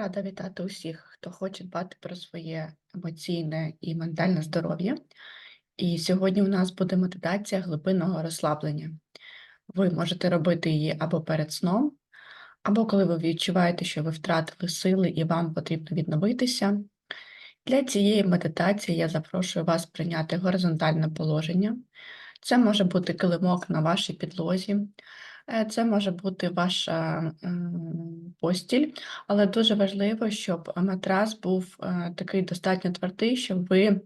Рада вітати усіх, хто хоче дбати про своє емоційне і ментальне здоров'я. І сьогодні у нас буде медитація глибинного розслаблення. Ви можете робити її або перед сном, або коли ви відчуваєте, що ви втратили сили і вам потрібно відновитися. Для цієї медитації я запрошую вас прийняти горизонтальне положення. Це може бути килимок на вашій підлозі, це може бути ваша постіль, але дуже важливо, щоб матрас був е, такий достатньо твердий, щоб ви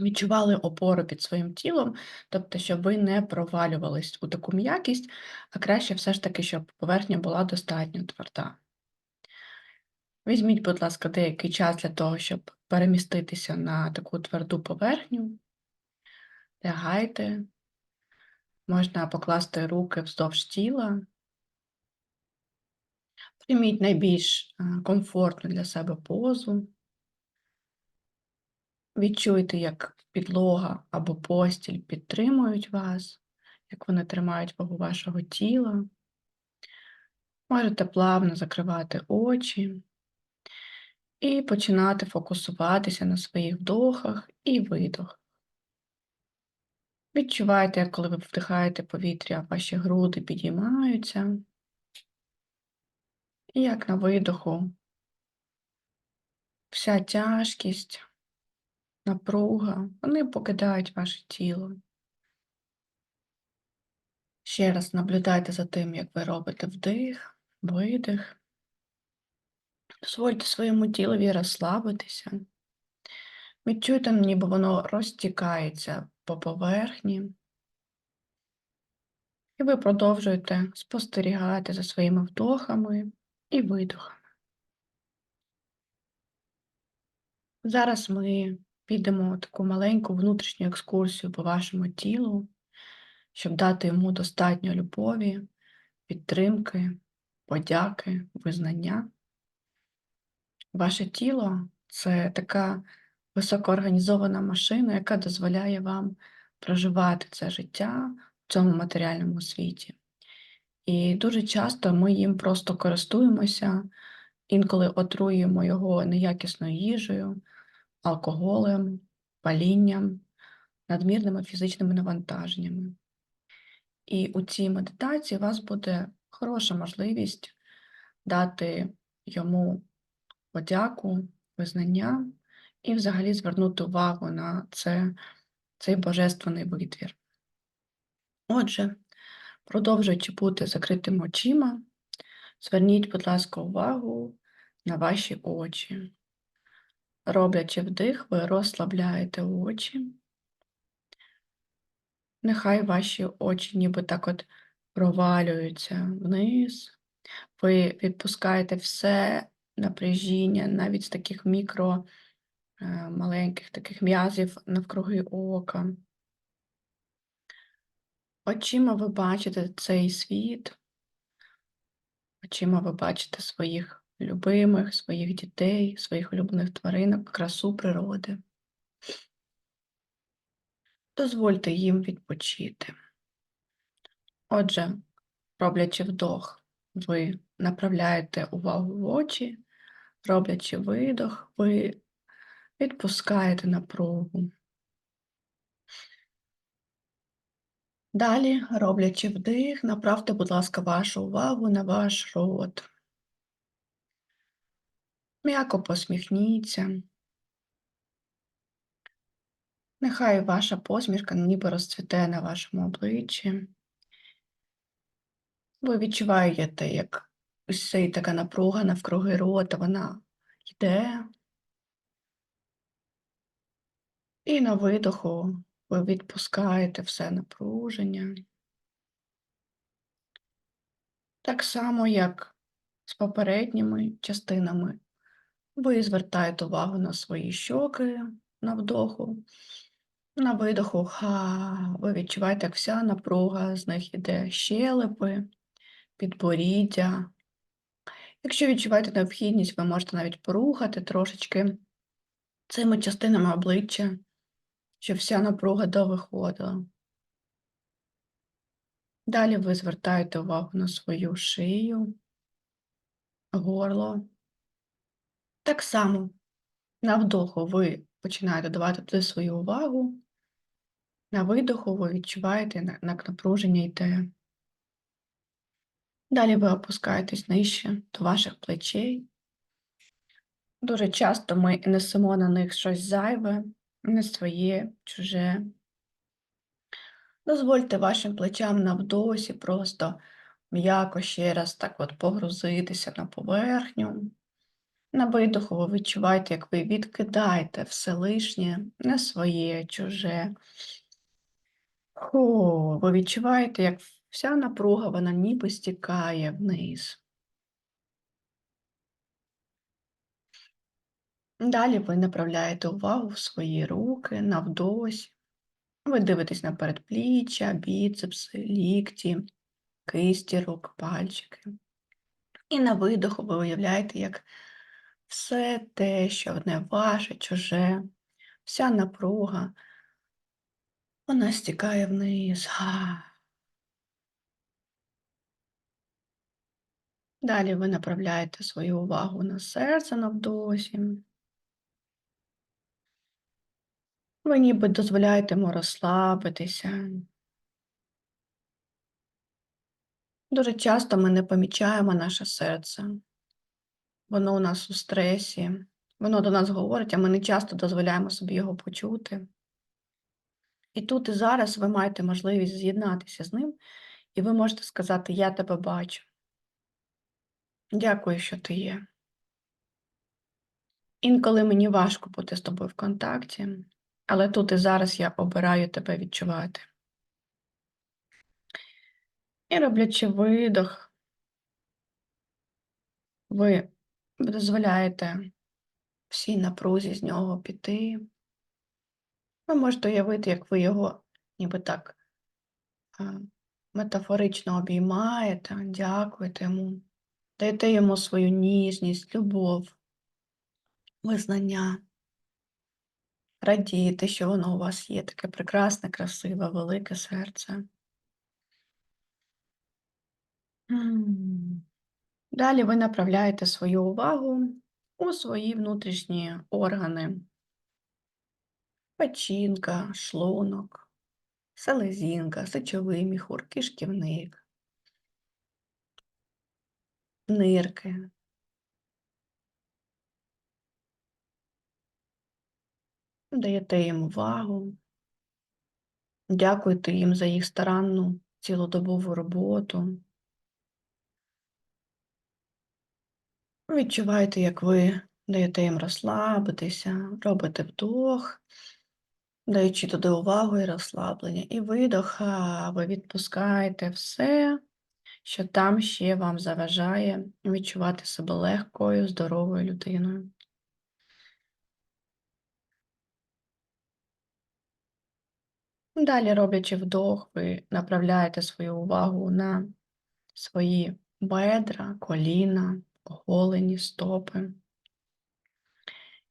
відчували опору під своїм тілом, тобто, щоб ви не провалювались у таку м'якість, а краще все ж таки, щоб поверхня була достатньо тверда. Візьміть, будь ласка, деякий час для того, щоб переміститися на таку тверду поверхню. Лягайте, можна покласти руки вздовж тіла. Прийміть найбільш е, комфортну для себе позу. Відчуйте, як підлога або постіль підтримують вас, як вони тримають вагу вашого тіла. Можете плавно закривати очі і починати фокусуватися на своїх вдохах і видохах. Відчувайте, коли ви вдихаєте повітря, ваші груди підіймаються, і як на видоху вся тяжкість, напруга, вони покидають ваше тіло. Ще раз наблюдайте за тим, як ви робите вдих, видих. Дозвольте своєму тілові розслабитися. Відчуйте, ніби воно розтікається по поверхні. І ви продовжуєте спостерігати за своїми вдохами і видохами. Зараз ми підемо таку маленьку внутрішню екскурсію по вашому тілу, щоб дати йому достатньо любові, підтримки, подяки, визнання. Ваше тіло це така високоорганізована машина, яка дозволяє вам проживати це життя в цьому матеріальному світі. І дуже часто ми їм просто користуємося, інколи отруюємо його неякісною їжею, алкоголем, палінням, надмірними фізичними навантаженнями. І у цій медитації у вас буде хороша можливість дати йому подяку, визнання і взагалі звернути увагу на це, цей божественний витвір. Отже, продовжуючи бути закритими очима, зверніть, будь ласка, увагу на ваші очі. Роблячи вдих, ви розслабляєте очі. Нехай ваші очі ніби так от провалюються вниз. Ви відпускаєте все напряжіння, навіть з таких мікро маленьких таких м'язів навкруги ока. Очима ви бачите цей світ, очима ви бачите своїх любимих, своїх дітей, своїх улюблених тваринок, красу природи. Дозвольте їм відпочити. Отже, роблячи вдох, ви направляєте увагу в очі, роблячи видох, ви відпускаєте напругу. Далі, роблячи вдих, направте, будь ласка, вашу увагу на ваш рот. М'яко посміхніться. Нехай ваша посмішка ніби розцвіте на вашому обличчі. Ви відчуваєте, як ось така напруга навкруги рота, вона йде. І на видоху ви відпускаєте все напруження. Так само, як з попередніми частинами, ви звертаєте увагу на свої щоки на вдоху, на видоху ха, ви відчуваєте, як вся напруга з них іде щелепи, підборіддя. Якщо відчуваєте необхідність, ви можете навіть порухати трошечки цими частинами обличчя, щоб вся напруга довиходила. Далі ви звертаєте увагу на свою шию, горло, Так само на вдоху ви починаєте давати туди свою увагу, на видоху ви відчуваєте, як напруження йде. Далі ви опускаєтесь нижче до ваших плечей. Дуже часто ми несемо на них щось зайве, не своє, чуже. Дозвольте вашим плечам на вдосі просто м'яко ще раз так от погрузитися на поверхню. На видоху ви відчуваєте, як ви відкидаєте все лишнє, не своє, чуже. Хо, ви відчуваєте, як вся напруга вона ніби стікає вниз. Далі ви направляєте увагу в свої руки навдосі. Ви дивитесь на передпліччя, біцепси, лікті, кисті рук, пальчики. І на видоху ви уявляєте, як все те, що одне ваше, чуже, вся напруга, вона стікає вниз. Далі ви направляєте свою увагу на серце навдосі. Ви ніби дозволяєте йому розслабитися. Дуже часто ми не помічаємо наше серце. Воно у нас у стресі, воно до нас говорить, а ми не часто дозволяємо собі його почути. І тут і зараз ви маєте можливість з'єднатися з ним, і ви можете сказати: Я тебе бачу. Дякую, що ти є. Інколи мені важко бути з тобою в контакті, але тут і зараз я обираю тебе відчувати. І роблячи видох, ви дозволяєте всій напрузі з нього піти. Ви можете уявити, як ви його ніби так метафорично обіймаєте, дякуєте йому, даєте йому свою ніжність, любов, визнання. Радієте, що воно у вас є таке прекрасне, красиве, велике серце. Далі ви направляєте свою увагу у свої внутрішні органи, печінка, шлунок, селезінка, сечовий міхур, кишківник, нирки. Даєте їм увагу, дякуєте їм за їх старанну цілодобову роботу. Відчуваєте, як ви даєте їм розслабитися, робите вдох, даючи туди увагу і розслаблення. І видох, ви відпускаєте все, що там ще вам заважає відчувати себе легкою, здоровою людиною. Далі, роблячи вдох, ви направляєте свою увагу на свої бедра, коліна, голені, стопи.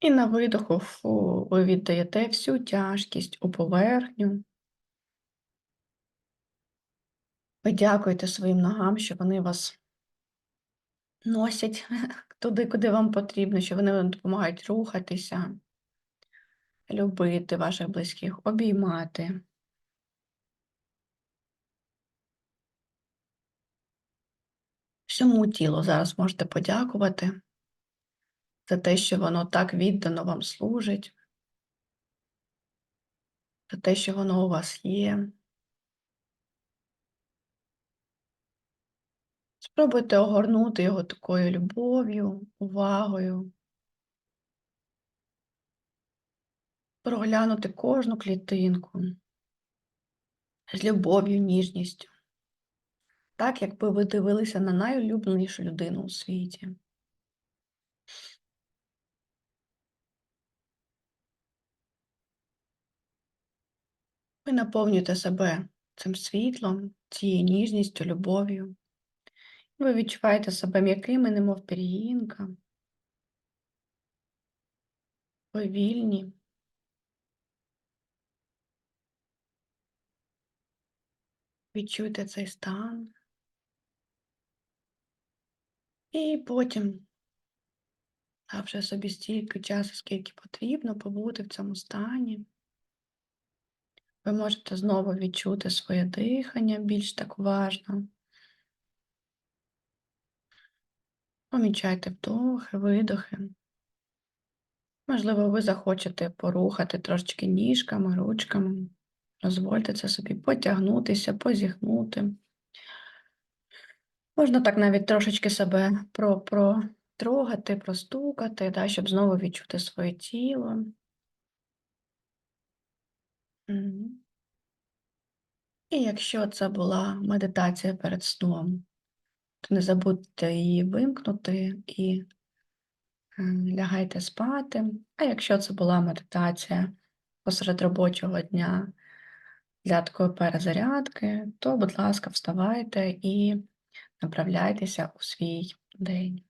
І на видоху фу, ви віддаєте всю тяжкість у поверхню. Ви дякуєте своїм ногам, що вони вас носять туди, куди вам потрібно, що вони вам допомагають рухатися, любити ваших близьких, обіймати. Всьому тілу зараз можете подякувати за те, що воно так віддано вам служить, за те, що воно у вас є. Спробуйте огорнути його такою любов'ю, увагою, проглянути кожну клітинку з любов'ю, ніжністю, так, якби ви дивилися на найулюбленішу людину у світі. Ви наповнюєте себе цим світлом, цією ніжністю, любов'ю. Ви відчуваєте себе м'якими, немов пір'їнка. Ви вільні. Відчуйте цей стан. І потім вже собі стільки часу, скільки потрібно побути в цьому стані. Ви можете знову відчути своє дихання більш так уважно. Помічайте вдохи, видохи. Можливо, ви захочете порухати трошечки ніжками, ручками. Дозвольте це собі потягнутися, позіхнути. Можна так навіть трошечки себе про, протрогати, простукати, да, щоб знову відчути своє тіло. І якщо це була медитація перед сном, то не забудьте її вимкнути і лягайте спати. А якщо це була медитація посеред робочого дня для такої перезарядки, то, будь ласка, вставайте і направляйтеся у свій день.